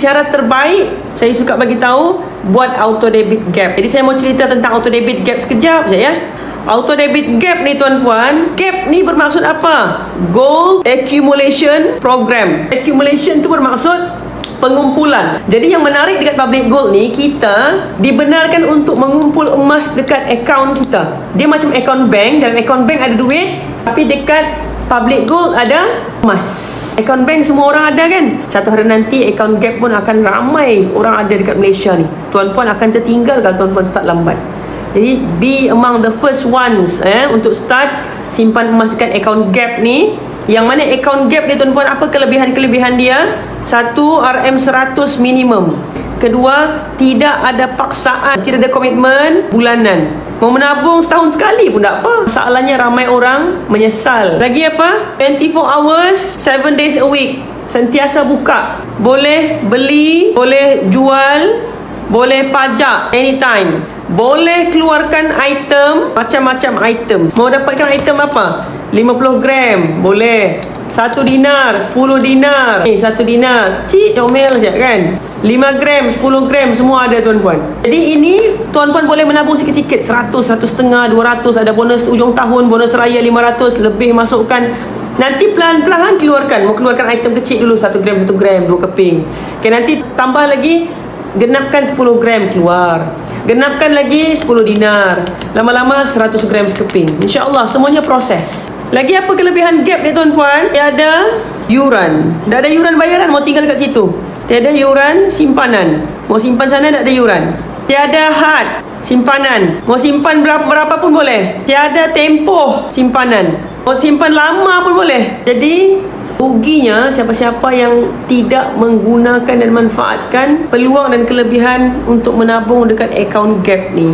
cara terbaik saya suka bagi tahu buat auto debit gap. Jadi saya mau cerita tentang auto debit gap sekejap je ya. Auto debit gap ni tuan-puan, gap ni bermaksud apa? Gold accumulation program. Accumulation tu bermaksud pengumpulan. Jadi yang menarik dekat public gold ni kita dibenarkan untuk mengumpul emas dekat akaun kita. Dia macam akaun bank, dalam akaun bank ada duit, tapi dekat public gold ada emas. Akaun bank semua orang ada kan? Satu hari nanti akaun gap pun akan ramai orang ada dekat Malaysia ni. Tuan-puan akan tertinggal kalau tuan-puan start lambat. Jadi be among the first ones eh untuk start simpan emas dekat akaun gap ni. Yang mana akaun gap ni tuan-puan apa kelebihan-kelebihan dia? Satu RM100 minimum. Kedua, tidak ada paksaan, tidak ada komitmen bulanan. Mau menabung setahun sekali pun tak apa. Masalahnya ramai orang menyesal. Lagi apa? 24 hours, 7 days a week. Sentiasa buka. Boleh beli, boleh jual, boleh pajak anytime. Boleh keluarkan item macam-macam item. Mau dapatkan item apa? 50 gram, boleh. 1 dinar, 10 dinar. Eh, 1 dinar. Cik, comel je kan? 5 gram, 10 gram semua ada tuan-puan. Jadi ini tuan-puan boleh menabung sikit-sikit. 100, 150, 200 ada bonus ujung tahun, bonus raya 500 lebih masukkan. Nanti pelan-pelan keluarkan. Mau keluarkan item kecil dulu. 1 gram, 1 gram, 2 keping. Okay nanti tambah lagi. Genapkan 10 gram keluar. Genapkan lagi 10 dinar. Lama-lama 100 gram sekeping. InsyaAllah semuanya proses Lagi apa kelebihan gap ni tuan-puan? Dia ada yuran. Tak ada yuran bayaran mau tinggal kat situ. Tiada yuran simpanan. Mau simpan sana tak ada yuran. Tiada had simpanan. Mau simpan berapa, berapa pun boleh. Tiada tempoh simpanan. Mau simpan lama pun boleh. Jadi Ruginya siapa-siapa yang tidak menggunakan dan manfaatkan peluang dan kelebihan untuk menabung dekat akaun gap ni.